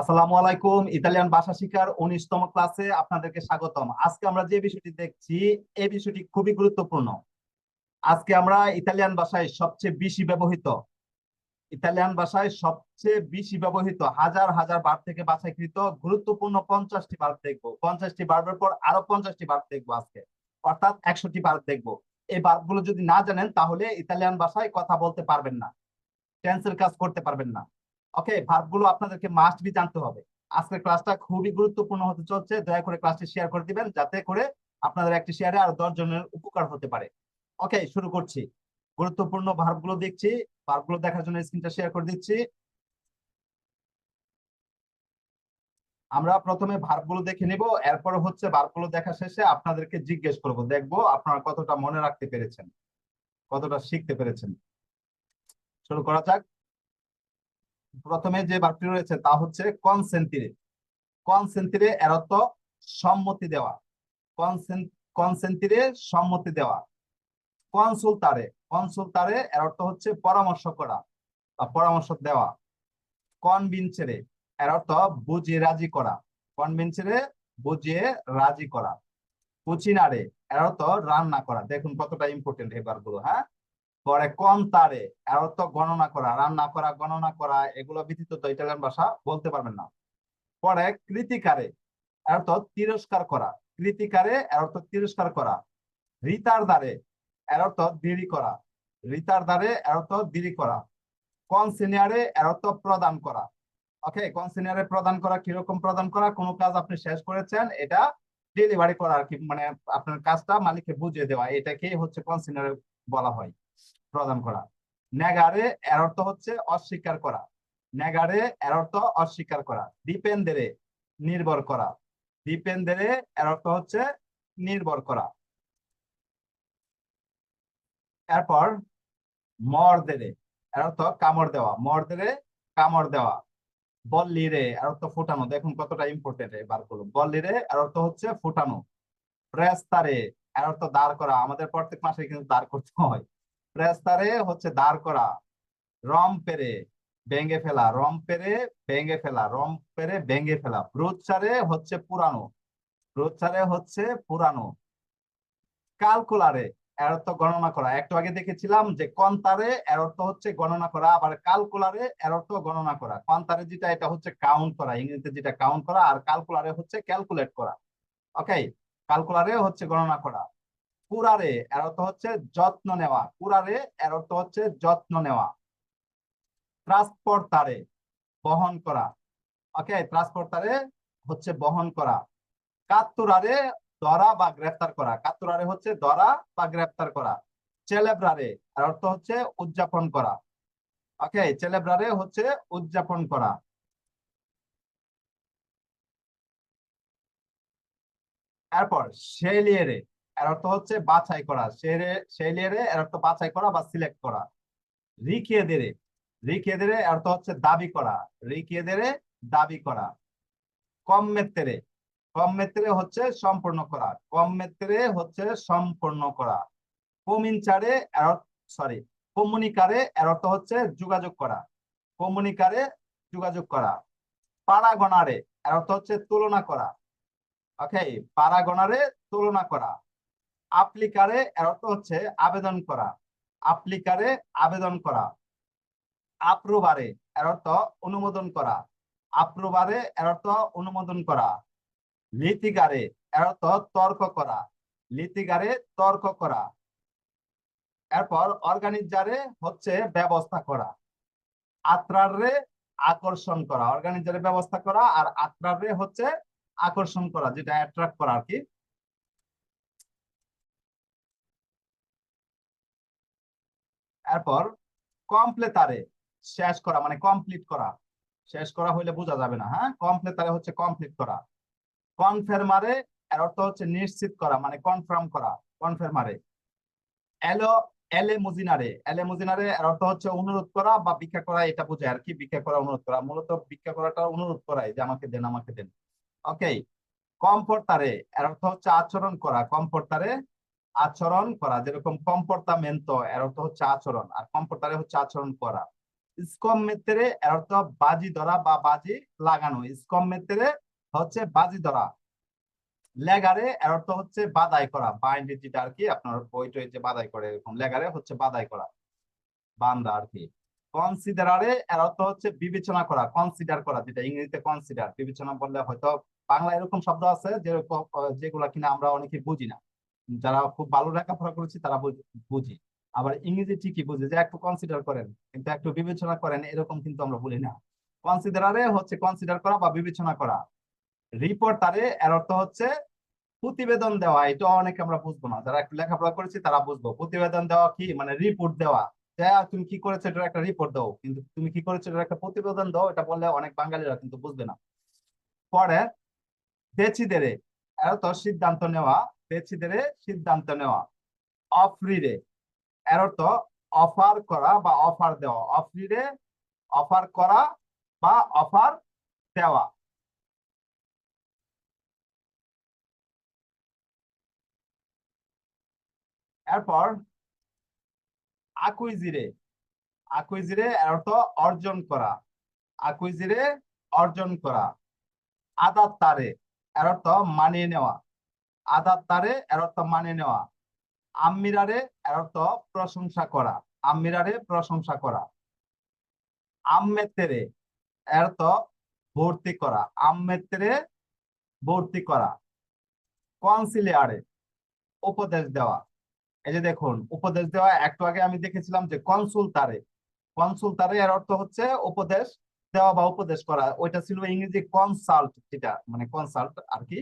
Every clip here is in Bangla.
আসসালামু আলাইকুম, ইতালিয়ান ভাষা শিক্ষার উনিশতম ক্লাসে আপনাদেরকে স্বাগতম। আজকে আমরা যে বিষয়টি দেখছি, এই বিষয়টি খুবই গুরুত্বপূর্ণ। আজকে আমরা ইতালিয়ান ভাষায় সবচেয়ে বেশি ব্যবহৃত, ইতালিয়ান ভাষায় সবচেয়ে বেশি ব্যবহৃত, হাজার হাজার বার থেকে বাছাইকৃত গুরুত্বপূর্ণ পঞ্চাশটি বার দেখব। পঞ্চাশটি বার্বের পর আরও পঞ্চাশটি বার দেখব আজকে। অর্থাৎ একশোটি বার দেখব। এই বারগুলো যদি না জানেন, তাহলে ইতালিয়ান ভাষায় কথা বলতে পারবেন না। টেন্সের কাজ করতে পারবেন না। ওকে ভার্বগুলো আপনাদেরকে মাস্ট বি জানতে হবে। আজকের ক্লাসটা খুবই গুরুত্বপূর্ণ হতে চলছে। দয়া করে ক্লাসটি শেয়ার করে দিবেন, যাতে করে আপনাদের একটি শেয়ারে আর দশ জনের উপকার হতে পারে। ওকে শুরু করছি। গুরুত্বপূর্ণ ভার্বগুলো দেখছি। ভার্বগুলো দেখার জন্য স্ক্রিনটা শেয়ার করে দিচ্ছি। আমরা প্রথমে ভার্বগুলো দেখে নিব। এরপর হচ্ছে ভার্বগুলো দেখা শেষে আপনাদেরকে জিজ্ঞেস করব। দেখব আপনারা কতটা মনে রাখতে পেরেছেন, কতটা শিখতে পেরেছেন। শুরু করা যাক। প্রথমে যে বাক্যটি রয়েছে তা হচ্ছে কনসেন্টিরে কনসেন্টিরে এর অর্থ সম্মতি দেওয়া। কনসেন্টিরে সম্মতি দেওয়া। কনসুলতারে কনসুলতারে এর অর্থ হচ্ছে পরামর্শ করা বা পরামর্শ দেওয়া। কনভিনসেরে এর অর্থ বুঝিয়ে রাজি করা। কনভিনসেরে বুঝিয়ে রাজি করা। কুচিনারে এর অর্থ রান্না করা। দেখুন কতটা ইম্পর্টেন্ট এবারগুলো হ্যাঁ? পরে কম তারে অর্থ গণনা করা, রান্না করা, গণনা করা, এগুলো ব্যতীত তো ইটালিয়ান ভাষা বলতে পারবেন না। পরে কৃতিকারে অর্থ তিরস্কার করা, কৃতিকারে অর্থ তিরস্কার করা, রিতার দ্বারে এর অর্থ দেরি করা, রিতার দ্বারে এর অর্থ দেরি করা, কনসিনিয়ারে এর অর্থ প্রদান করা। ওকে, কনসিনিয়ারে প্রদান করা, কীরকম প্রদান করা? কোন কাজ আপনি শেষ করেছেন, এটা ডেলিভারি করা আর কি মানে আপনার কাজটা মালিককে বুঝিয়ে দেওয়া, এটাকেই হচ্ছে কনসিনিয়ারে বলা হয়। প্রদান করা। নেগারে এর অর্থ হচ্ছে অস্বীকার করা। নেগারে এর অর্থ অস্বীকার করা। ডিপেন্ডেরে নির্ভর করা। ডিপেন্ডেরে এর অর্থ হচ্ছে নির্ভর করা। এরপর মর্দেরে, এর অর্থ কামড় দেওয়া। মর্দেরে কামড় দেওয়া। বল্লিরে, এর অর্থ ফুটানো। দেখুন কতটা ইম্পর্টেন্ট এবার করল বল্লিরে, এর অর্থ হচ্ছে ফুটানো। প্রেস্তারে এর অর্থ দাঁড় করা। আমাদের প্রত্যেক মাসে কিন্তু দাঁড় করতে হয়। প্রেস্তারে হচ্ছে দাঁড় করা রম পেরে ভেঙে ফেলা রম পেরে ভেঙে ফেলা রম পেরে ভেঙে ফেলা ব্রুচারে হচ্ছে পুরানো ব্রুচারে হচ্ছে পুরানো কালকুলারে এর অর্থ গণনা করা, একটু আগে দেখেছিলাম যে কন্তারে এর অর্থ হচ্ছে গণনা করা, আবার কালকুলারে এর অর্থ গণনা করা, কন্তারে যেটা এটা হচ্ছে কাউন্ট করা, ইংরেজিতে যেটা কাউন্ট করা, আর কালকুলারে হচ্ছে ক্যালকুলেট করা ওকে কালকুলারে হচ্ছে গণনা করা। কুরারে এর অর্থ হচ্ছে যত্ন নেওয়া। কুরারে এর অর্থ হচ্ছে যত্ন নেওয়া। ট্রান্সপোর্টারে বহন করা। ওকে ট্রান্সপোর্টারে হচ্ছে বহন করা। কাত্তুরারে ধরা বা গ্রেফতার করা। কাত্তুরারে হচ্ছে ধরা বা গ্রেফতার করা। চেলেব্রারে, এর অর্থ হচ্ছে উদযাপন করা। ওকে, চেলেব্রারে হচ্ছে উদযাপন করা। এরপর, শেলিয়েরে। এর অর্থ হচ্ছে বাছাই করা। শেলিয়েরে এর অর্থ বাছাই করা বা সিলেক্ট করা। রিখিয়ে দেরে। রিখিয়ে দেরে অর্থ হচ্ছে দাবি করা। রিখিয়ে দেরে, দাবি করা। কম মেত্রে কম মেত্রে হচ্ছে সম্পূর্ণ করা। কম মেত্রে হচ্ছে সম্পূর্ণ করা। কমিনচারে সরি কমিউনিকারে এর অর্থ হচ্ছে যোগাযোগ করা। কমিউনিকারে যোগাযোগ করা। পারাগণারে এর অর্থ হচ্ছে তুলনা করা। ওকে পারাগণারে তুলনা করা। আপ্লিকারে এর অর্থ হচ্ছে আবেদন করা। আপ্লিকারে আবেদন করা। আপ্রুবারে এর অর্থ অনুমোদন করা। আপ্রুবারে এর অর্থ অনুমোদন করা। লিতিগারে এর অর্থ তর্ক করা। লিতিগারে তর্ক করা। এরপর অর্গানিজারে হচ্ছে ব্যবস্থা করা। আত্রারে আকর্ষণ করা। অর্গানিজারে ব্যবস্থা করা আর আত্রারে হচ্ছে আকর্ষণ করা, যেটা অ্যাট্রাক্ট করা আর কি। এরপর কমপ্লেতারে শেষ করা মানে কমপ্লিট করা। শেষ করা হইলে বোঝা যাবে না হ্যাঁ? কমপ্লেতারে হচ্ছে কমপ্লিট করা। কনফার্মারে এর অর্থ হচ্ছে নিশ্চিত করা মানে কনফার্ম করা কনফার্মারে এলো এলে মুজিনারে এলে মুজিনারে এর অর্থ হচ্ছে অনুরোধ করা বা ভিক্ষা করা, এটা বোঝায় আর কি, ভিক্ষা করা, অনুরোধ করা। মূলত ভিক্ষা করাটা অনুরোধ করাই, যে আমাকে দেন আমাকে দেন। ওকে কম্পোর্টারে এর অর্থ হচ্ছে আচরণ করা কম্পোর্টারে আচরণ করা, যেরকম কম্পোর্টামেন্টো এর অর্থ হচ্ছে আচরণ, আর কম্পোর্টারে হচ্ছে আচরণ করা। স্কমমেত্রে এর অর্থ বাজি ধরা বা বাজি লাগানো। স্কমমেত্রে হচ্ছে বাজি ধরা। লেগারে এর অর্থ হচ্ছে বাদাই করা বাইন্ড যেটা আর কি, আপনার বই টই যে বাদাই করে, এরকম লেগারে হচ্ছে বাদাই করা বান্দা আর কি। কনসিডারারে এর অর্থ হচ্ছে বিবেচনা করা কনসিডার করা, যেটা ইংরেজিতে কনসিডার বিবেচনা বললে হয়তো বাংলা এরকম শব্দ আছে, যেরকম যেগুলা কিনা আমরা অনেকে বুঝি না। যারা খুব ভালো লেখাপড়া করেছি, তারা বুঝ- আবার ইংরেজি ঠিকই বুঝি, যে একটু কনসিডার করেন, কিন্তু একটু বিবেচনা করেন, এরকম কিন্তু আমরা বলি না। কনসিডারারে হচ্ছে কনসিডার করা বা বিবেচনা করা। রিপোর্টারে এর অর্থ হচ্ছে প্রতিবেদন দেওয়া। এটা অনেকে আমরা বুঝব না। যারা একটু লেখাপড়া করেছি, তারা বুঝব। প্রতিবেদন দেওয়া কি? মানে রিপোর্ট দেওয়া। তুমি কি করেছ, এটার একটা রিপোর্ট দাও। কিন্তু তুমি কি করেছ, এটার একটা প্রতিবেদন দাও, এটা বললে অনেক বাঙালিরা কিন্তু বুঝবে না। পরে, দেচিদেরে, এর অর্থ সিদ্ধান্ত নেওয়া দেচিদেরে সিদ্ধান্ত নেওয়া। অফরিরে এর অর্থ অফার করা বা অফার দেওয়া। অফরিরে অফার করা বা অফার দেওয়া। এরপর, আকুইজিরে। আকুইজিরে, এর অর্থ অর্জন করা। আকুইজিরে, অর্জন করা। আদাত তারে এর অর্থ মানিয়ে নেওয়া। আদাত তারে, এর অর্থ মানিয়ে নেওয়া। আম্মিরারে এর অর্থ প্রশংসা করা। আম্মিরারে প্রশংসা করা। আম্মেতেরে এর অর্থ ভর্তি করা। আম্মেতেরে ভর্তি করা। কনসিলিয়ারে, উপদেশ দেওয়া। এই যে দেখুন, উপদেশ দেওয়া, একটু আগে আমি দেখেছিলাম যে কনসুলতারে কনসুলতারে এর অর্থ হচ্ছে উপদেশ দেওয়া বা উপদেশ করা। ওইটা ছিল ইংরেজি কনসাল্ট, যেটা মানে কনসাল্ট আর কি।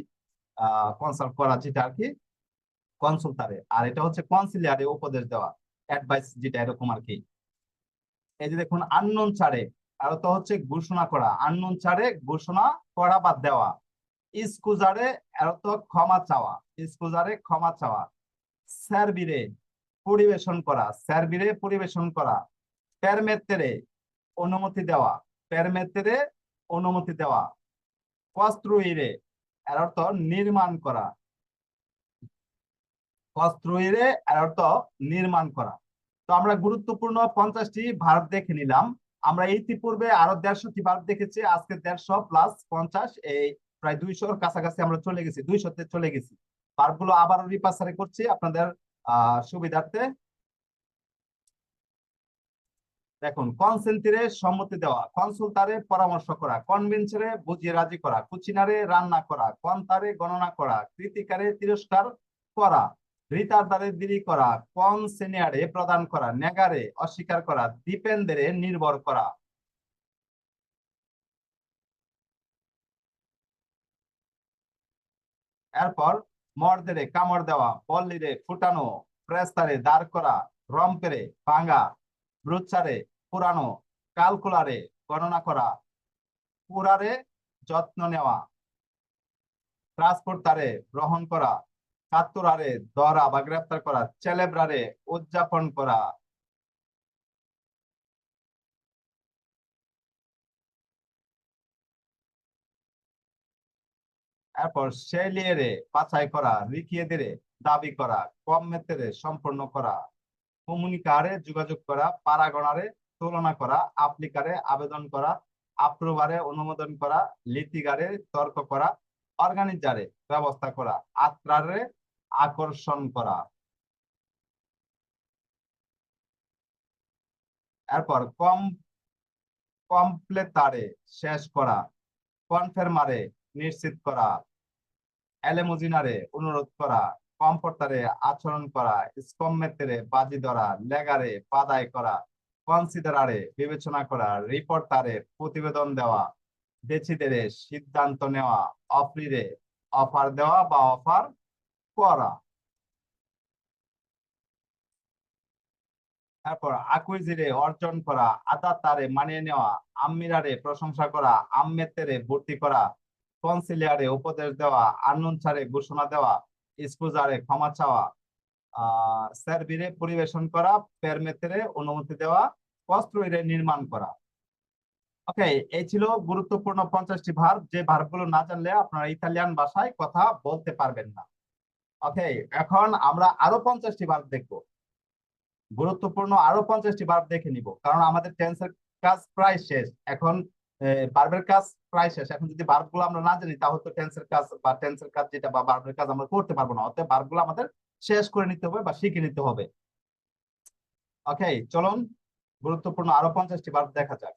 কনসাল্ট করা যেটা আর কি কনসুলতারে আর এটা হচ্ছে কনসিলিয়ারে উপদেশ দেওয়া অ্যাডভাইস যেটা এরকম আর কি। এই যে দেখুন আননোন ছাড়ে, আর তো হচ্ছে ঘোষণা করা। আননোন ছাড়ে, ঘোষণা করা বা দেওয়া। ইস্কুজারে এর তো ক্ষমা চাওয়া। ইস্কুজারে ক্ষমা চাওয়া। স্যারবিরে পরিবেশন করা। স্যারবিরে পরিবেশন করা। প্যারমেত্রে অনুমতি দেওয়া। প্যারমেত্রে অনুমতি দেওয়া। কস্ত্রুইরে এর অর্থ নির্মাণ করা। কস্ত্রুইরে এর অর্থ নির্মাণ করা। তো আমরা গুরুত্বপূর্ণ পঞ্চাশটি ভারত দেখে নিলাম। আমরা ইতিপূর্বে আরও দেড়শোটি ভারত দেখেছি, আজকে দেড়শো প্লাস পঞ্চাশ, এই প্রায় দুইশোর কাছাকাছি আমরা চলে গেছি, দুইশোতে চলে গেছি। ভারতগুলো আবারও রিপাসারে করছি আপনাদের, আহ, সুবিধার্থে। দেখুন কনসেন্টিরে সম্মতি দেওয়া কনসুলতারে পরামর্শ করা কনভিন্সরে বুঝিয়ে রাজি করা, কুচিনারে রান্না করা কন্তারে গণনা করা, কৃতিকারে তিরস্কার করা রিতার্দারে দেরি করা প্রদান করা নেগারে অস্বীকার করা ডিপেন্ডেরে নির্ভর করা। এরপর মর্দেরে কামড় দেওয়া, পল্লীরে ফুটানো, প্রেস্তারে দাঁড় করা, রম্পেরে ভাঙা ব্রুচ্চারে পুরানো, কালকুলারে গণনা করা, পুরারে যত্ন নেওয়া ট্রান্সপোর্টারে গ্রহণ করা কাতুরারে ধরা বা গ্রেপ্তার করা, চেলেব্রারে উদযাপন করা। এরপর শেলিয়েরে বাছাই করা, রিকিয়েদের দাবি করা কমেতেরে সম্পন্ন করা। কমিউনিকারে যোগাযোগ করা, পারাগণারে তুলনা করা, আপ্লিকারে আবেদন করা আপ্রুভারে অনুমোদন করা, লিতিগারে তর্ক করা অর্গানিজারে ব্যবস্থা করা, আত্রারে আকর্ষণ করা। এরপর কম কমপ্লেতারে শেষ করা কনফার্মারে নিশ্চিত করা এলেমোজিনারে অনুরোধ করা কম্পোর্টারে আচরণ করা স্কমমেতেরে বাজি ধরা, লেগারে বাদাই করা, কনসিডারারে বিবেচনা করা, রিপোর্টারে প্রতিবেদন দেওয়া দেছিদেরে সিদ্ধান্ত নেওয়া অফরিরে অফার দেওয়া বা অফার করা। তারপর আকুইজিরে অর্জন করা, আদাতারে মানিয়ে নেওয়া আম্মিরারে প্রশংসা করা আম্মেতেরে ভর্তি করা, কনসিলিয়ারে উপদেশ দেওয়া আনুনসারে ঘোষণা দেওয়া স্কুজারে ক্ষমা চাওয়া আহ সার্ভিরে পরিবেশন করা পেরমেতেরে অনুমতি দেওয়া কস্ত্রইরে নির্মাণ করা। ওকে এই ছিল গুরুত্বপূর্ণ পঞ্চাশটি ভার্ব যে ভার্বগুলো না জানলে আপনারা ইতালিয়ান ভাষায় কথা বলতে পারবেন না। ওকে এখন আমরা আরও পঞ্চাশটি ভার্ব দেখব। গুরুত্বপূর্ণ আরও পঞ্চাশটি ভার্ব দেখে নিব, কারণ আমাদের টেন্সের কাজ প্রায় শেষ। এখন বার্বের কাজ প্রায় শেষ। এখন যদি বার্বগুলো আমরা না জানি, তাহলে তো টেন্সের কাজ বা টেন্সের কাজ যেটা বা বার্বের কাজ আমরা করতে পারব না। অতএব বার্বগুলো আমাদের শেষ করে নিতে হবে বা শিখে নিতে হবে। ওকে চলুন। গুরুত্বপূর্ণ আরও পঞ্চাশটি বার্ব দেখা যাক।